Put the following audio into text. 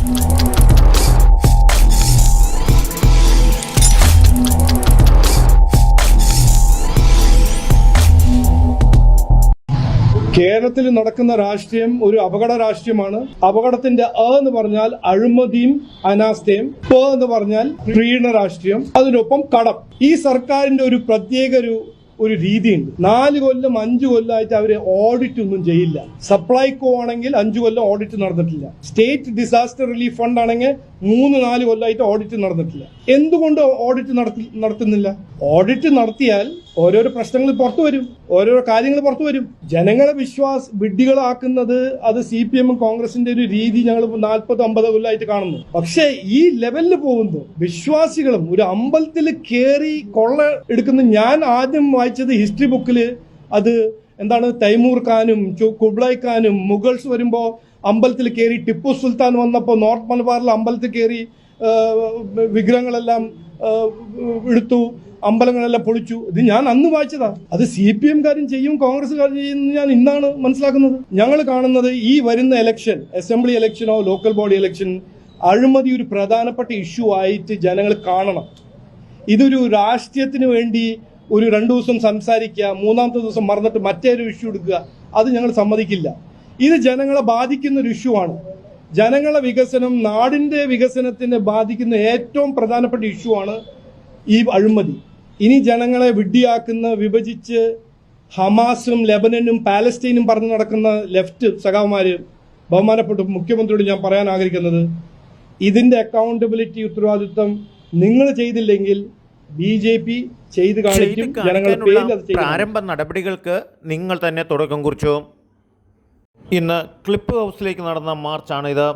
കേരളത്തിൽ നടക്കുന്ന രാഷ്ട്രീയം ഒരു അപകട രാഷ്ട്രീയമാണ്. അപകടത്തിന്റെ അ എന്ന് പറഞ്ഞാൽ അഴിമതിയും അനാസ്ഥയും പ എന്ന് പറഞ്ഞാൽ പ്രീണ രാഷ്ട്രീയം അതിനൊപ്പം കടം. ഈ സർക്കാരിന്റെ ഒരു പ്രത്യേക ഒരു ഒരു രീതിയുണ്ട്. നാല് കൊല്ലം അഞ്ചു കൊല്ലമായിട്ട് അവർ ഓഡിറ്റ് ഒന്നും ചെയ്യില്ല. സപ്ലൈകോ ആണെങ്കിൽ അഞ്ചു കൊല്ലം ഓഡിറ്റ് നടന്നിട്ടില്ല. സ്റ്റേറ്റ് ഡിസാസ്റ്റർ റിലീഫ് ഫണ്ട് ആണെങ്കിൽ മൂന്ന് നാല് കൊല്ലമായിട്ട് ഓഡിറ്റ് നടന്നിട്ടില്ല. എന്തുകൊണ്ട് ഓഡിറ്റ് നടത്തി നടത്തുന്നില്ല? ഓഡിറ്റ് നടത്തിയാൽ ഓരോരോ പ്രശ്നങ്ങൾ പുറത്തു വരും ഓരോരോ കാര്യങ്ങൾ പുറത്തു വരും. ജനങ്ങളെ വിശ്വാസ വിഡ്ഢികളാക്കുന്നത് അത് സി പി എമ്മും കോൺഗ്രസിന്റെ ഒരു രീതി ഞങ്ങൾ നാൽപ്പത് അമ്പത് കൊല്ലമായിട്ട് കാണുന്നു. പക്ഷേ ഈ ലെവലിൽ പോകുന്നു വിശ്വാസികളും ഒരു അമ്പലത്തിൽ കയറി കൊള്ള എടുക്കുന്ന ഞാൻ ആദ്യം വായിച്ചത് ഹിസ്റ്ററി ബുക്കിൽ അത് എന്താണ് തൈമൂർ ഖാനും കുബ്ലായി ഖാനും മുഗൾസ് വരുമ്പോൾ അമ്പലത്തിൽ കയറി ടിപ്പു സുൽത്താൻ വന്നപ്പോൾ നോർത്ത് മലബാറിൽ അമ്പലത്തിൽ കയറി വിഗ്രഹങ്ങളെല്ലാം എടുത്തു. അമ്പലങ്ങളെല്ലാം പൊളിച്ചു. ഇത് ഞാൻ അന്ന് വായിച്ചതാ. അത് സി പി എംകാരും ചെയ്യും കോൺഗ്രസ്സുകാരും ചെയ്യും ഞാൻ ഇന്നാണ് മനസ്സിലാക്കുന്നത്. ഞങ്ങൾ കാണുന്നത് ഈ വരുന്ന ഇലക്ഷൻ അസംബ്ലി ഇലക്ഷനോ ലോക്കൽ ബോഡി ഇലക്ഷൻ അഴിമതി ഒരു പ്രധാനപ്പെട്ട ഇഷ്യൂ ആയിട്ട് ജനങ്ങൾ കാണണം. ഇതൊരു രാഷ്ട്രീയത്തിന് വേണ്ടി ഒരു രണ്ടു ദിവസം സംസാരിക്കുക മൂന്നാമത്തെ ദിവസം മറന്നിട്ട് ഒരു ഇഷ്യൂ എടുക്കുക അത് ഞങ്ങൾ സമ്മതിക്കില്ല. ഇത് ജനങ്ങളെ ബാധിക്കുന്ന ഒരു ഇഷ്യൂ ആണ്. ജനങ്ങളെ വികസനം നാടിന്റെ വികസനത്തിനെ ബാധിക്കുന്ന ഏറ്റവും പ്രധാനപ്പെട്ട ഇഷ്യൂ ആണ് ഈ അഴിമതി. ഇനി ജനങ്ങളെ വിഡ്ഢിയാക്കുന്ന വിഭജിച്ച് ഹമാസും ലെബനനും പാലസ്തീനും പറഞ്ഞു നടക്കുന്ന ലെഫ്റ്റ് സഖാവുമാര് ബഹുമാനപ്പെട്ട മുഖ്യമന്ത്രിയോട് ഞാൻ പറയാൻ ആഗ്രഹിക്കുന്നത് ഇതിന്റെ അക്കൗണ്ടബിലിറ്റി ഉത്തരവാദിത്വം നിങ്ങൾ ചെയ്തില്ലെങ്കിൽ ബി ജെ പി ചെയ്ത് കാണിക്കും ജനങ്ങളുടെ പ്രാരംഭ നടപടികൾക്ക് നിങ്ങൾ തന്നെ തുടക്കം കുറിച്ചു. ഇന്ന് ക്ലിപ്പ് ഹൗസിലേക്ക് നടന്ന മാർച്ചാണിത്.